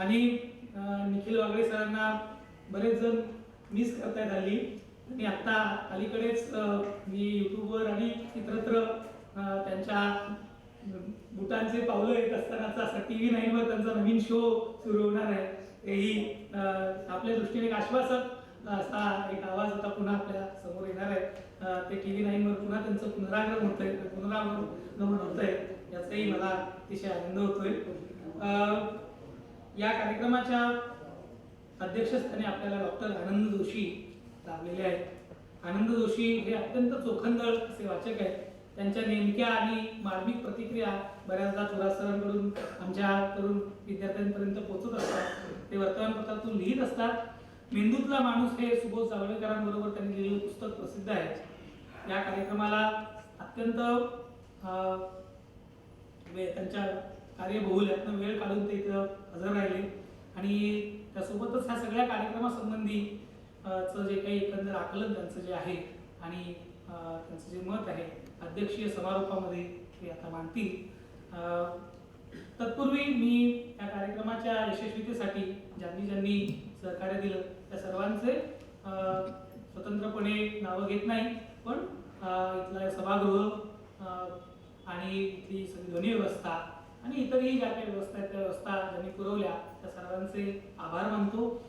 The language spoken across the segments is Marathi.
आणि निखिल वागळे सरांना बरेच जण मिस करतायत हल्ली. आणि आत्ता अलीकडेच मी यूट्यूबवर आणि इतरत्र त्यांच्या बुटांचे पावलं येत असतानाचा असा टी व्ही नाईनवर त्यांचा नवीन शो सुरू होणार आहे. तेही आपल्या दृष्टीने एक आश्वासक असा एक आवाज आता पुन्हा आपल्यासमोर येणार आहे. ते टी व्ही नाईनवर पुन्हा त्यांचं पुनरागमन होतंय पुनरागमन होतंय याचाही मला अतिशय आनंद होतोय. या कार्यक्रमाच्या अध्यक्षस्थानी आपल्याला डॉक्टर आनंद जोशी लाभलेले आहेत. आनंद जोशी हे अत्यंत चोखंदळ असे वाचक आहेत. त्यांच्या नेमक्या आणि मार्मिक प्रतिक्रिया बऱ्याचदा थोरा सरांकडून आमच्या तरुण विद्यार्थ्यांपर्यंत पोहोचत असतात. ते वर्तमानपत्रातून लिहित असतात. मेंदूतला माणूस हे सुबोध जावळेकरांबरोबर त्यांनी लिहिलेलं पुस्तक प्रसिद्ध आहे. या कार्यक्रमाला अत्यंत त्यांच्या कार्य त्यांच्या कार्यबहुल्यातनं वेळ काढून ते इथं हजर राहिले. आणि त्यासोबतच ह्या सगळ्या कार्यक्रमासंबंधी चं जे काही एकंदर आकलन त्यांचं जे आहे आणि त्यांचं जे मत आहे अध्यक्षीय समारोपामध्ये ते आता मांडतील. तत्पूर्वी मी या कार्यक्रमाच्या यशस्वीतेसाठी ज्यांनी ज्यांनी सहकार्य दिलं त्या सर्वांचे स्वतंत्रपणे नावं घेत नाही पण इथलं सभागृह आणि इथली सगळी ध्वनी व्यवस्था आणि इतरही ज्या काही व्यवस्था आहेत त्या व्यवस्था ज्यांनी पुरवल्या त्या सर्वांचे आभार मानतो.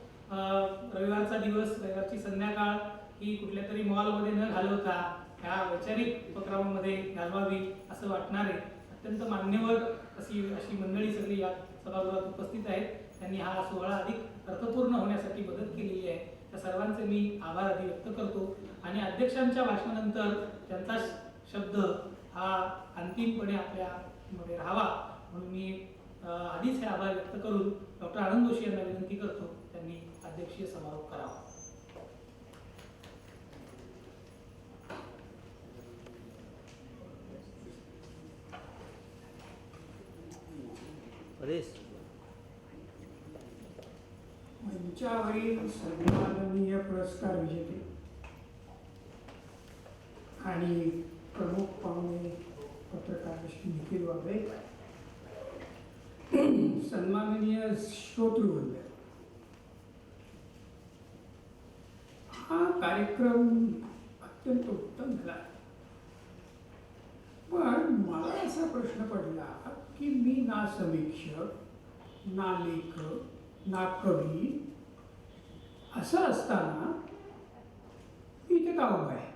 रविवारचा दिवस रविवारची संध्याकाळ ही कुठल्या तरी मॉलमध्ये न घालवता ह्या वैचारिक उपक्रमामध्ये घालवावी असं वाटणारे अत्यंत मान्यवर अशी अशी मंडळी सगळी या सभागृहात उपस्थित आहेत. त्यांनी हा सोहळा अधिक अर्थपूर्ण होण्यासाठी मदत केलेली आहे. त्या सर्वांचे मी आभार आधी व्यक्त करतो. आणि अध्यक्षांच्या भाषणानंतर त्यांचा श- शब्द हा अंतिमपणे आपल्या मध्ये राहावा. म्हणून मी आधीच हे आभार व्यक्त करून डॉक्टर आनंद जोशी यांना विनंती करतो त्यांनी अध्यक्षीय समारोप करावा. परेश. मंचावरील सन्माननीय पुरस्कार विजेते. आणि प्रमुख पाहुणे पत्रकार श्री निखिल वाबळे सन्माननीय श्रोतृवृंद हा कार्यक्रम अत्यंत उत्तम झाला. पण मला असा प्रश्न पडला की मी ना समीक्षक ना लेखक ना कवी असं असताना मी इथे का उभा आहे?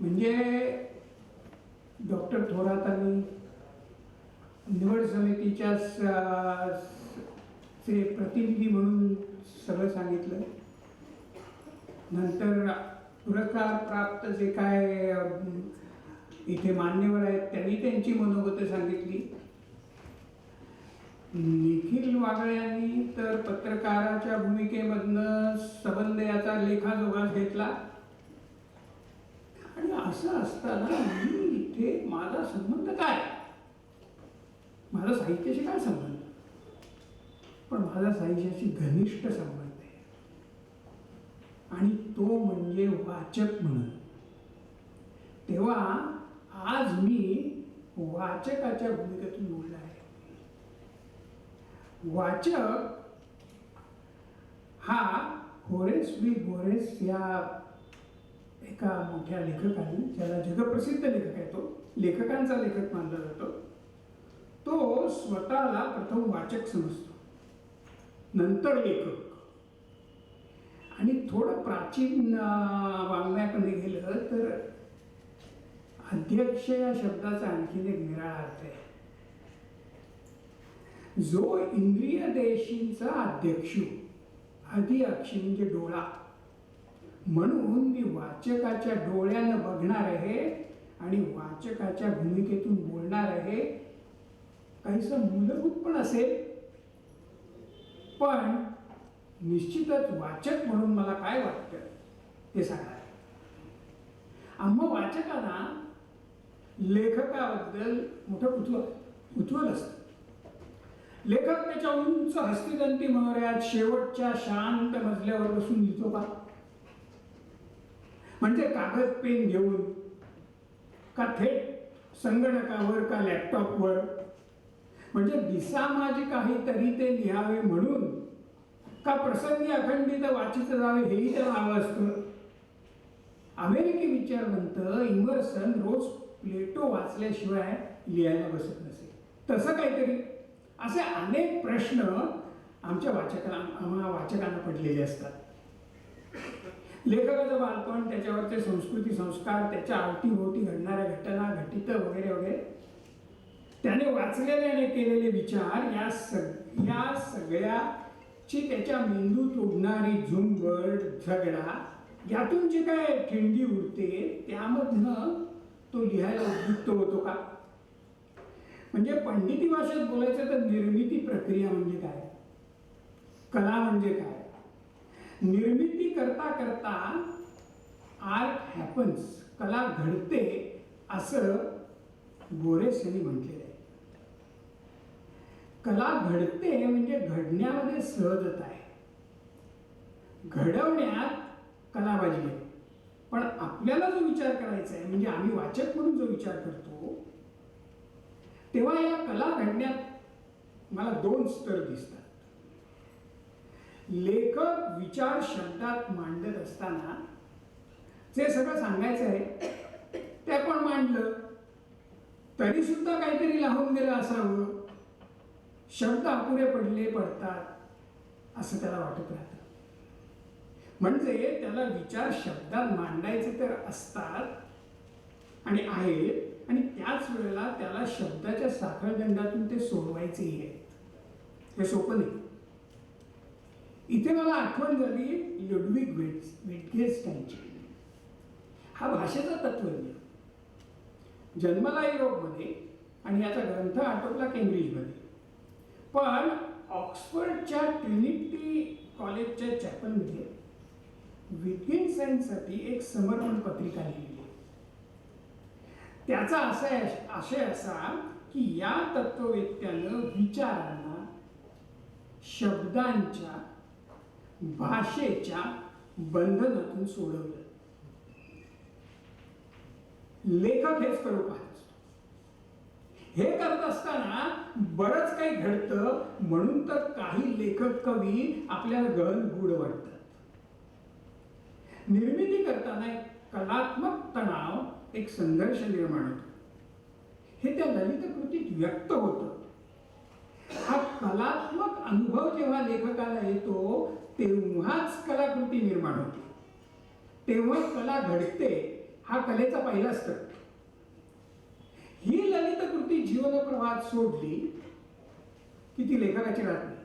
म्हणजे डॉक्टर थोरातांनी निवड समितीच्या चे प्रतिनिधी म्हणून सगळं सांगितलं. नंतर पुरस्कार प्राप्त जे काय इथे मान्यवर आहेत त्यांनी त्यांची मनोगत सांगितली. निखिल वागळे यांनी तर पत्रकाराच्या भूमिकेमधनं संबंध याचा लेखाजोगास घेतला. आणि असं असताना मी इथे माझा संबंध काय? माझा साहित्याशी काय संबंध? पण माझा साहित्याशी घनिष्ठ संबंध आहे. आणि तो म्हणजे वाचक म्हणून. तेव्हा आज मी वाचकाच्या भूमिकेतून बोलला आहे. वाचक हा होरेस वी बोरेस या एका मोठ्या लेखकाने ज्याला जगप्रसिद्ध लेखक आहे तो लेखकांचा लेखक मानला जातो. तो स्वतःला प्रथम वाचक समजतो. नंतर लेखक. आणि थोडं प्राचीन अं, वाङ्मयाकडे गेलं तर अध्यक्ष या शब्दाचा आणखीन एक निराळा अर्थ आहे. जो इंद्रिय देशींचा अध्यक्ष आधी अक्षी म्हणजे डोळा. म्हणून मी वाचकाच्या डोळ्यानं बघणार आहे आणि वाचकाच्या भूमिकेतून बोलणार आहे काहीसं मूलभूत पण असेल. पण निश्चितच वाचक म्हणून मला काय वाटतं ते सांगणार आम्हा वाचकांना लेखकाबद्दल मोठं कुतूहल कुतूहल असतं. लेखक त्याच्या उंच हस्तिदंती मनोऱ्यात शेवटच्या शांत मजल्यावर बसून लिहितो का? म्हणजे कागद पेन घेऊन का थेट संगणकावर का लॅपटॉपवर म्हणजे दिसामाजी काहीतरी ते लिहावे म्हणून का प्रसंगी अखंडित वाचित जावे हेही त्याला हवं असतं. अमेरिकी विचारवंत इमर्सन रोज प्लेटो वाचल्याशिवाय लिहायला बसत नसे. तसं काहीतरी. असे अनेक प्रश्न आमच्या वाचकांना आम्हाला वाचकांना पडलेले असतात. लेखकाचं बालपण त्याच्यावरचे संस्कृती संस्कार त्याच्या अवतीभोवती घडणाऱ्या घटना घटित वगैरे वगैरे. त्याने वाचलेले आणि केलेले विचार या सग या सगळ्याची त्याच्या मेंदूत उडणारी झुंबड झगडा यातून जे काय ठिंडी उडते त्यामधनं तो लिहायला उद्युक्त होतो का? म्हणजे पंडिती भाषेत बोलायचं तर निर्मिती प्रक्रिया म्हणजे काय? कला म्हणजे काय? निर्मिती करता करता आर्ट हॅपन्स कला घडते असं गोरेस यांनी म्हटलेलं कला घडते म्हणजे घडण्यामध्ये सहजता आहे. घडवण्यात कलाबाजी आहे. पण आपल्याला जो विचार करायचा आहे म्हणजे आम्ही वाचक म्हणून जो विचार करतो तेव्हा या कला घडण्यात मला दोन स्तर दिसतात. लेखक विचार शब्दात मांडत असताना जे सगळं सांगायचं आहे ते आपण मांडलं. तरी सुद्धा काहीतरी लावून गेलं असावं. शब्द अपुरे पडले पडतात असं त्याला वाटत राहतं. म्हणजे त्याला विचार शब्दात मांडायचे तर असतात आणि आहेत आणि त्याच वेळेला त्याला शब्दाच्या साखळदंडातून ते सोडवायचेही आहेत. हे सोपं नाही. इथे मला आठवण झाली लुडविक वेट्स विटगेस्टाईनची हा भाषेचा तत्वज्ञ. जन्मला युरोपमध्ये आणि याचा ग्रंथ आटोपला केम्ब्रिजमध्ये पण ऑक्सफर्डच्या ट्रिनिटी कॉलेजच्या चॅपलमध्ये साठी एक समर्पण पत्रिका लिहिली त्याचा असा आशय असा की या तत्ववेत्यानं विचारांना शब्दांच्या भाषेच्या बंधनातून सोडवलं. लेखक हेच स्वरूप आहे हे करत असताना बरंच काही घडतं म्हणून तर काही लेखक कवी आपल्याला गहन वाटतात निर्मिती करताना एक कलात्मक तणाव एक संघर्ष निर्माण होतो. हे त्या ललित कृतीत व्यक्त होतं. हा कलात्मक अनुभव जेव्हा लेखकाला येतो तेव्हाच कलाकृती निर्माण होते. तेव्हा कला घडते हा कलेचा पहिला स्तर ललित कृती जीवनप्रवाहात सोडली की ती लेखकाची राहत नाही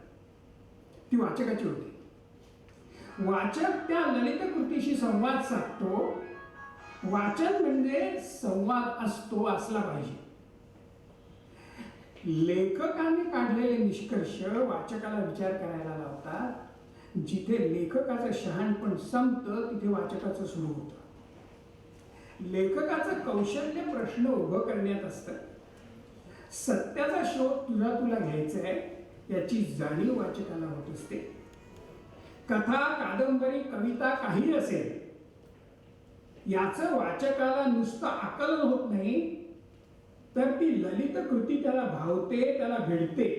ती वाचकाची होती. वाचक त्या ललित कृतीशी संवाद साधतो. वाचन म्हणजे संवाद असतो असला पाहिजे. लेखकाने काढलेले निष्कर्ष वाचकाला विचार करायला लावतात. जिथे लेखकाचं शहाणपण संपतं तिथे वाचकाचं सुरू होतं. लेखकाचं कौशल्य प्रश्न उभं करण्यात असतं. सत्याचा शोध तुला तुला घ्यायचा आहे याची जाणीव वाचकाला होत असते. कथा कादंबरी कविता काही असेल याचं वाचकाला नुसतं आकलन होत नाही तर ती ललित कृती त्याला भावते त्याला भिडते.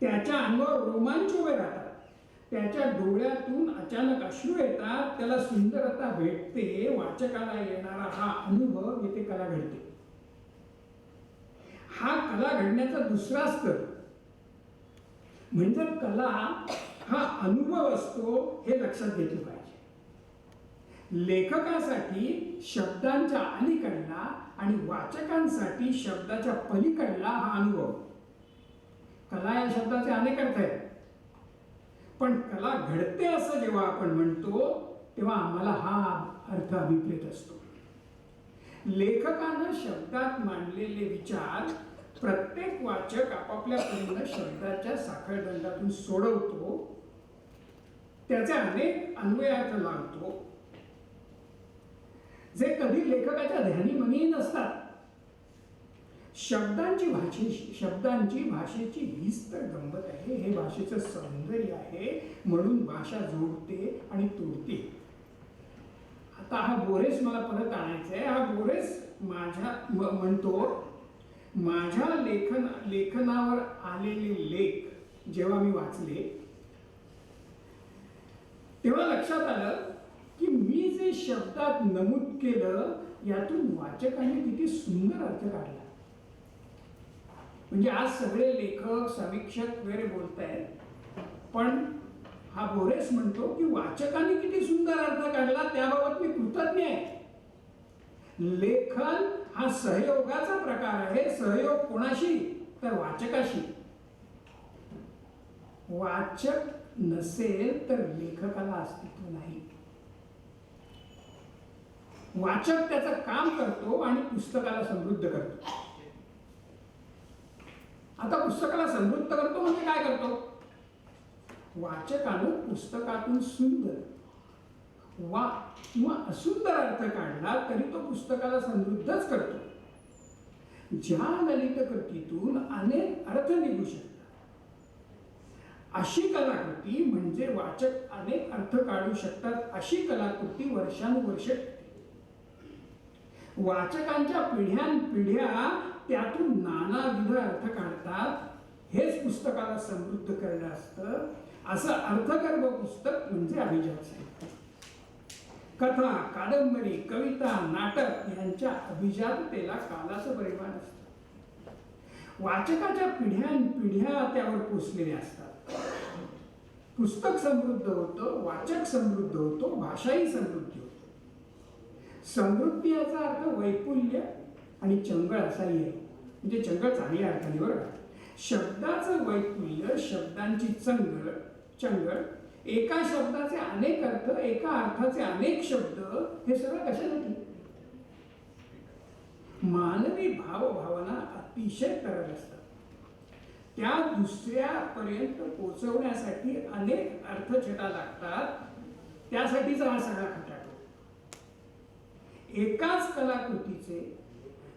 त्याच्या अंगावर रोमांच उभे राहतात. त्याच्या डोळ्यातून अचानक अश्रू येतात त्याला सुंदरता भेटते वाचकाला येणारा हा अनुभव येथे कला घडते. हा कला घडण्याचा दुसरा स्तर. म्हणजे कला हा अनुभव असतो हे लक्षात घेतलं पाहिजे. लेखकासाठी शब्दांच्या अलीकडला आणि वाचकांसाठी शब्दाच्या पलीकडला हा अनुभव. कला या शब्दाचे अनेक अर्थ आहेत. पण कला घडते असं जेव्हा आपण म्हणतो तेव्हा आम्हाला हा अर्थ अभिप्रेत असतो. लेखकानं शब्दात मांडलेले विचार प्रत्येक वाचक आपापल्या परीनं शब्दाच्या साखळदंडातून सोडवतो. त्याचे अनेक अन्वयार्थ लावतो. जे कधी लेखकाच्या ध्यानी मनी नसतात शब्दांची भाषेशी शब्दांची भाषेची हीच तर गंमत आहे. हे भाषेचं सौंदर्य आहे म्हणून भाषा जोडते आणि तोडते. आता हा बोरेस मला परत आणायचा आहे. हा बोरेस माझ्या म्हणतो माझ्या लेखन लेखनावर आलेले लेख जेव्हा मी वाचले तेव्हा लक्षात आलं की मी जे शब्दात नमूद केलं यातून वाचकाने किती सुंदर अर्थ काढला. म्हणजे आज सगळे लेखक समीक्षक वगैरे बोलत आहेत पण हा बोरेस म्हणतो की वाचकांनी किती सुंदर अर्थ काढला त्याबाबत मी कृतज्ञ आहे. लेखन हा सहयोगाचा प्रकार आहे सहयोग कोणाशी? तर वाचकाशी. वाचक नसेल तर लेखकाला अस्तित्व नाही. वाचक त्याचं काम करतो आणि पुस्तकाला समृद्ध करतो. आता पुस्तकाला समृद्ध करतो म्हणजे काय करतो? वाचकानं पुस्तकातून सुंदर वा किंवा असुंदर अर्थ काढला तरी तो पुस्तकाला समृद्धच करतो. ज्या ललित कृतीतून अनेक अर्थ निघू शकतात. अशी कलाकृती म्हणजे वाचक अनेक अर्थ काढू शकतात अशी कलाकृती वर्षानुवर्षे वाचकांच्या पिढ्यान पिढ्या त्यातून नानाविध अर्थ काढतात. हेच पुस्तकाला समृद्ध करणं असतं. असं अर्थगर्भ पुस्तक म्हणजे अभिजात साहित्य. कथा कादंबरी कविता नाटक यांच्या अभिजाततेला कालाचं परिमाण असतं. वाचकाच्या पिढ्यानपिढ्या त्यावर पोचलेल्या असतात. पुस्तक समृद्ध होतं वाचक समृद्ध होतो भाषाही समृद्धी होतो. समृद्धी याचा अर्थ वैपुल्य आणि चंगळ असाही आहे म्हणजे चंगळ चांगल्या अर्थाने बरं का? शब्दाचं वैकुल्य शब्दांची चंगळ चंगळ एका शब्दाचे अनेक अर्थ एका अर्थाचे अनेक शब्द हे सगळं कशासाठी? मानवी भावभावना अतिशय तरल असतात. त्या दुसऱ्यापर्यंत पोचवण्यासाठी अनेक अर्थछटा लागतात. त्यासाठीचा हा सगळा खटाटो एकाच कलाकृतीचे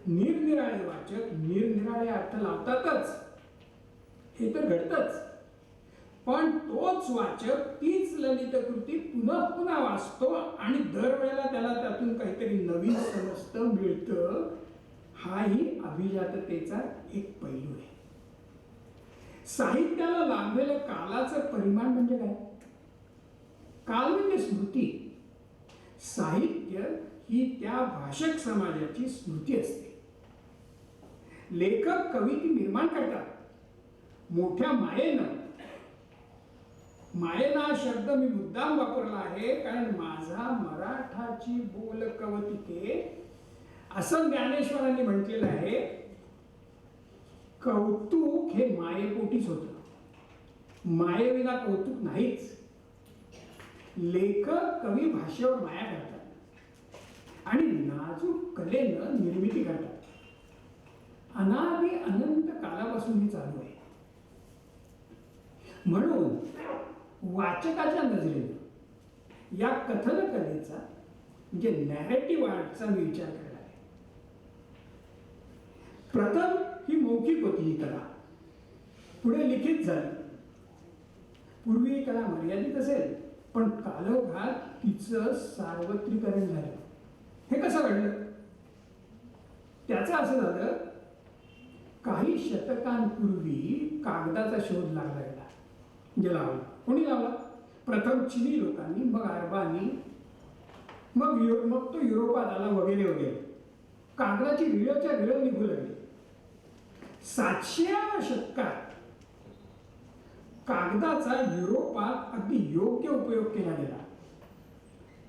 निरनिराळे वाचक निरनिराळे अर्थ लावतातच. हे तर घडतच. पण तोच वाचक तीच ललित कृती पुन्हा पुन्हा वाचतो आणि दरवेळेला त्याला त्यातून काहीतरी नवीन समजतं मिळतं. हाही अभिजाततेचा एक पैलू आहे. साहित्याला लाभलेलं कालाचं परिमाण म्हणजे काय? काल म्हणजे स्मृती. साहित्य ही त्या भाषक समाजाची स्मृती असते. लेखक कवी ती निर्माण करतात. मोठ्या मायेनं. मायेनं हा शब्द मी मुद्दाम वापरला आहे कारण माझा मराठाची बोल कवतिके असं ज्ञानेश्वरांनी म्हटलेलं आहे कौतुक हे मायेपोटीच होत. मायेविना कौतुक नाहीच. लेखक कवी भाषेवर माया करतात. आणि नाजूक कलेनं निर्मिती करतात. कालापासून हे चालू आहे. म्हणून वाचकाच्या नजरेनं या कथन कलेचा म्हणजे नॅरेटिव्ह आर्टचा मी विचार करणार आहे प्रथम ही मौखिक होती ही कला. पुढे लिखित झाली. पूर्वी ही कला मर्यादित असेल पण कालोघात तिचं सार्वत्रिकरण झालं. हे कसं घडलं? त्याचं असं झालं काही शतकांपूर्वी कागदाचा शोध लागला गेला. म्हणजे लावला. कोणी लावला? प्रथम चिनी लोकांनी मग अरबांनी मग युरो मग तो युरोपात आला वगैरे वगैरे. कागदाची विळच्या विळ निघू लागली. सातशेव्या शतकात कागदाचा युरोपात अगदी योग्य उपयोग केला गेला.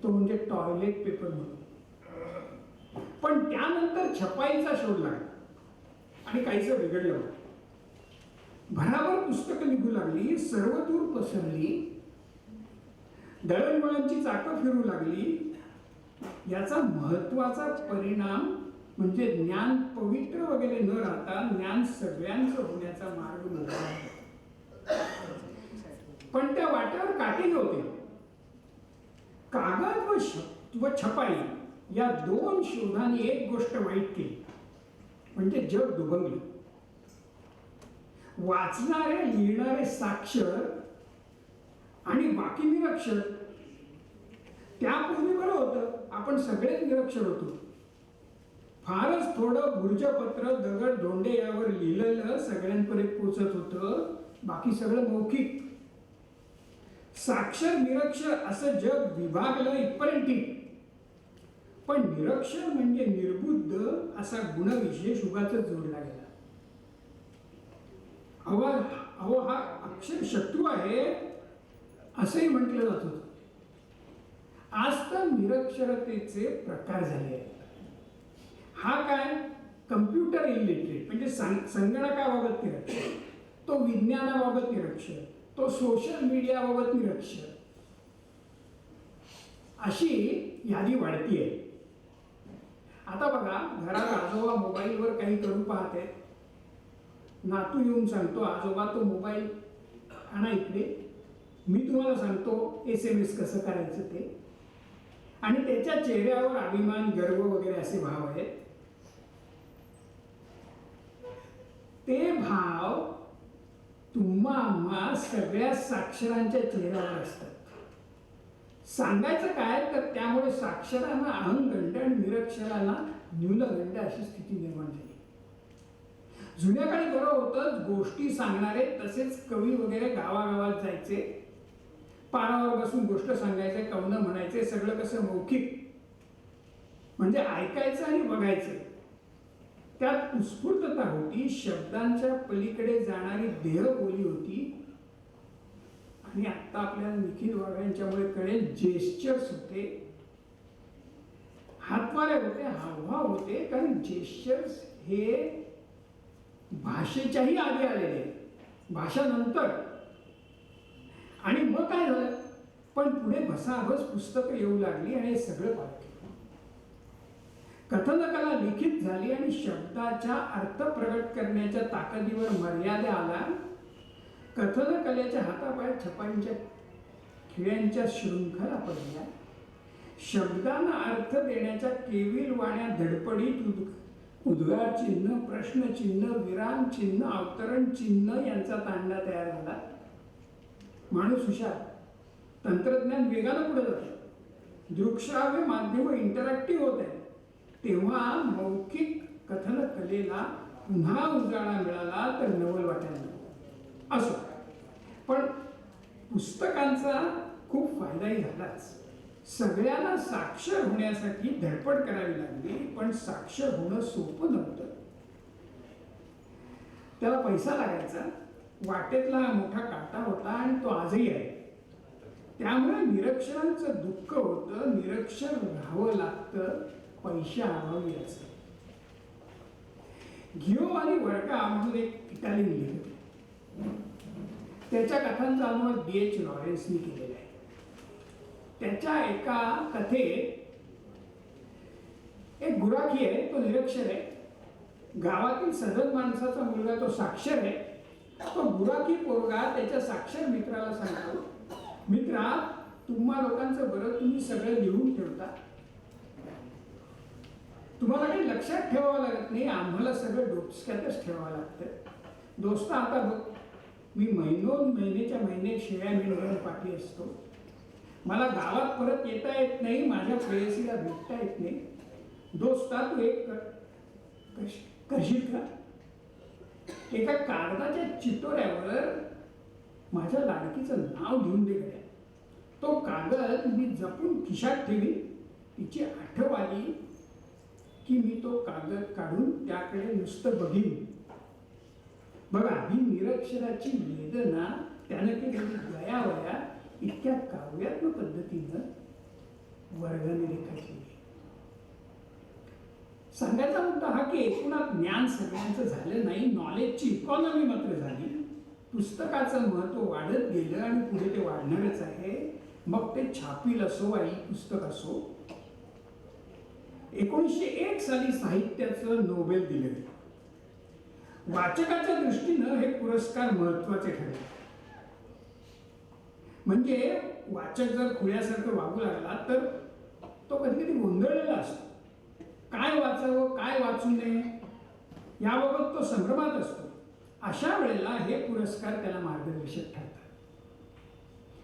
तो म्हणजे टॉयलेट पेपर म्हणून. पण त्यानंतर छपाईचा शोध लागला. आणि काहीसं बिघडलं भराभर पुस्तकं निघू लागली सर्वदूर पसरली दळणवळणची चाकं फिरू लागली. याचा महत्त्वाचा परिणाम म्हणजे ज्ञान पवित्र वगैरे न राहता ज्ञान सगळ्यांचं होण्याचा मार्ग मोकळा झाला. पण त्या वाट्यावर काटे होते कागद व श- व छपाई या दोन शोधांनी एक गोष्ट वाईट केली. म्हणजे जग दुभंगलं वाचणारे लिहिणारे साक्षर आणि बाकी निरक्षर त्यापूर्वी बरं होतं आपण सगळेच निरक्षर होतो. फारच थोडं भुर्जपत्र दगड धोंडे यावर लिहिलेलं सगळ्यांपर्यंत पोचत होतं. बाकी सगळं मौखिक. साक्षर निरक्षर असं जग विभागलं इथपर्यंत पण निरक्षर म्हणजे निर्बुद्ध असा गुणविशेष उगाच जोडला गेला. अहो अहो हा अक्षर शत्रू आहे असंही म्हटलं जात होतं. आज तर निरक्षरतेचे प्रकार झाले आहेत. हा काय? कम्प्युटर इलिटरेट म्हणजे संगणकाबाबत निरक्षर. तो विज्ञानाबाबत निरक्षर. तो सोशल मीडियाबाबत निरक्षर. अशी यादी आहे आता बघा घरात आजोबा मोबाईलवर काही करू पाहते. नातू येऊन सांगतो आजोबा तो मोबाईल आणा इकडे. मी तुम्हाला सांगतो एस एम एस कसं करायचं ते. आणि त्याच्या चेहऱ्यावर अभिमान गर्व वगैरे असे भाव आहेत. ते भाव तुम्हा आम्हा सगळ्या साक्षरांच्या चेहऱ्यावर असतात. सांगायचं काय? तर त्यामुळे साक्षरांना अहंगंड आणि निरक्षरांना न्यूनगंड अशी स्थिती निर्माण झाली. जुन्या काळी बरं होतं गोष्टी सांगणारे तसेच कवी वगैरे गावागावात जायचे. पारावर बसून गोष्ट सांगायचे कवनं म्हणायचे सगळं कसं मौखिक. म्हणजे ऐकायचं आणि बघायचं. त्यात उत्स्फूर्तता होती शब्दांच्या पलीकडे जाणारी देहबोली होती आणि आता आपल्याला निखिल वाघांच्यामुळे कळेल जेस्चर्स होते हातवारे होते हावभाव होते कारण जेस्चर्स हे भाषेच्याही आधी आलेले भाषा नंतर. आणि मग काय झालं? पण पुढे भसाभस पुस्तकं येऊ लागली आणि हे सगळं पाठ केलं. कथनकला लिखित झाली आणि शब्दाच्या अर्थ प्रगट करण्याच्या ताकदीवर मर्यादा आला. कथनकलेच्या हातापाय छपांच्या खिळ्यांच्या शृंखला पडल्या. शब्दांना अर्थ देण्याच्या केविल वाण्या धडपडीत उद उद्गार चिन्ह प्रश्नचिन्ह विराम चिन्ह अवतरण चिन्ह यांचा तांडा तयार झाला. माणूस हुशार. तंत्रज्ञान वेगानं पुढे जातं. दृकश्राव्य माध्यम इंटरॅक्टिव्ह होत आहे तेव्हा मौखिक कथन कलेला पुन्हा उजाळा मिळाला तर नवल वाटायला असो. पण पुस्तकांचा खूप फायदाही झालाच. सगळ्यांना साक्षर होण्यासाठी धडपड करावी लागली पण साक्षर होणं सोपं नव्हतं. त्याला पैसा लागायचा वाटेतला मोठा काटा होता आणि तो आजही आहे. त्यामुळे निरक्षरांचं दुःख होतं निरक्षर राहावं लागतं पैशाअभावी असं घिओ आणि वर्गा म्हणून एक इटालियन लिहिलं. त्याच्या कथांचा अनुवाद बी एच लॉरेन्सनी केलेला आहे. त्याच्या एका कथेत एक गुराखी आहे तो निरक्षर आहे. गावातील सदन माणसाचा मुलगा तो साक्षर आहे. तो गुराखी पोरगा त्याच्या साक्षर मित्राला सांगतो मित्रा तुम्हा लोकांचं बरं तुम्ही सगळं लिहून ठेवता. तुम्हाला काही लक्षात ठेवावं लागत नाही आम्हाला सगळं डोक्यातच ठेवावं लागतं. दोस्त आता बघ मी महिनोन महिन्याच्या महिने शेळ्या मेंढ्यावर पाठी असतो. मला गावात परत येता येत नाही माझ्या प्रेयसीला भेटता येत नाही. दोस्ता तू एक कर करशील का? एका कागदाच्या चितोऱ्यावर माझ्या लाडकीचं नाव लिहून दे गड्या. तो कागद मी जपून खिशात ठेवी तिची आठव आली की मी तो कागद काढून त्याकडे नुसतं बघीन. बघा ही निरक्षराची वेदना त्यानं केलेली गयावया इतक्या काव्यात्मक पद्धतीनं वर्गाने रेखाटली सांगायचा मुद्दा हा की एकूणात ज्ञान सगळ्यांचं झालं नाही नॉलेजची इकॉनॉमी मात्र झाली. पुस्तकाचं महत्त्व वाढत गेलं आणि पुढे ते वाढणारच आहे. मग ते छापील असो आई पुस्तक असो. एकोणीसशे एक साली साहित्याचं नोबेल दिले गेले. वाचकाच्या दृष्टीनं हे पुरस्कार महत्त्वाचे ठरले. म्हणजे वाचक जर खुळ्यासारखं वागू लागला तर तो कधी कधी गोंधळलेला असतो. काय वाचावं काय वाचू नये याबाबत तो संभ्रमात असतो. अशा वेळेला हे पुरस्कार त्याला मार्गदर्शक ठरतात.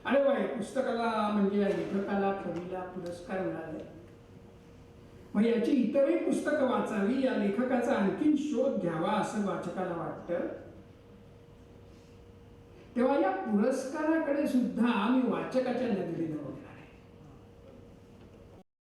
अरे वा पुस्तकाला म्हणजे या लेखकाला कवीला पुरस्कार मिळाले. मग याची इतरही पुस्तकं वाचावी या लेखकाचा आणखीन शोध घ्यावा असं वाचकाला वाटतं. तेव्हा या पुरस्काराकडे सुद्धा आम्ही वाचकाच्या नजरेनं